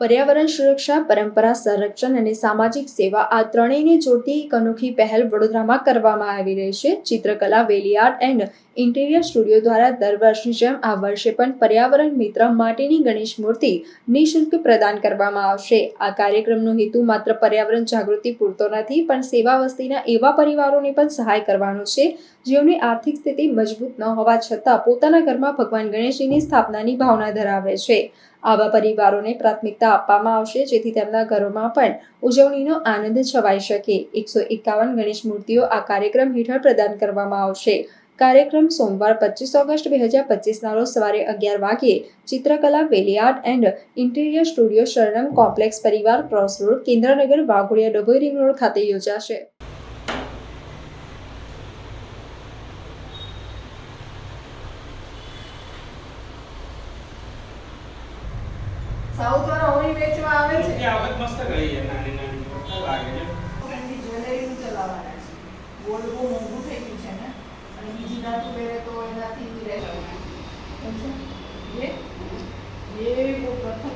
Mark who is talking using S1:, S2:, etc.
S1: પર્યાવરણ સુરક્ષા, પરંપરા સંરક્ષણ અને સામાજિક સેવા આ ત્રણેયને જોડતી એક અનોખી પહેલ વડોદરામાં કરવામાં આવી રહી છે. ચિત્રકલા, valley art and interior studio દ્વારા દર વર્ષની જેમ આ વર્ષે પણ પર્યાવરણ મિત્ર માટેની ગણેશ મૂર્તિ નિઃશુલ્ક પ્રદાન કરવામાં આવશે. આ કાર્યક્રમનો હેતુ માત્ર પર્યાવરણ જાગૃતિ પૂરતો નથી, પણ સેવા વસ્તીના એવા પરિવારોને પણ સહાય કરવાનો છે. જેઓની આર્થિક સ્થિતિ મજબૂત ન હોવા છતાં પોતાના ઘરમાં ભગવાન ગણેશજીની સ્થાપનાની ભાવના ધરાવે છે. આવા પરિવારોને પ્રાથમિકતા આપવામાં આવશે, જેથી તેમના ઘરોમાં પણ ઉજવણીનો આનંદ છવાઈ શકે. એકસો એકાવન ગણેશ મૂર્તિઓ આ કાર્યક્રમ હેઠળ પ્રદાન કરવામાં આવશે. કાર્યક્રમ સોમવાર પચીસ ઓગસ્ટ બે હજાર પચીસના રોજ સવારે અગિયાર વાગ્યે Chitrakala વેલિયાર્ડ and interior studio, Sharanam complex, Parivar, cross road, Kendranagar, Waghodia, Dabhoi ring road ખાતે યોજાશે.
S2: સાઉથ વાળા હોળી વેચવા આવે છે?
S3: કે આવત મસ્ત કરી છે નાની નાની. લાગે છે?
S2: એની જ્વેલરી ચલાવવાના છે. ગોલ્ડ બહુ મોંઘું થઈ ગયું છે ને? અને બીજી ધાતુ પહેરે તો એનાથી રહે છે. એ? બહુ પ્રથમ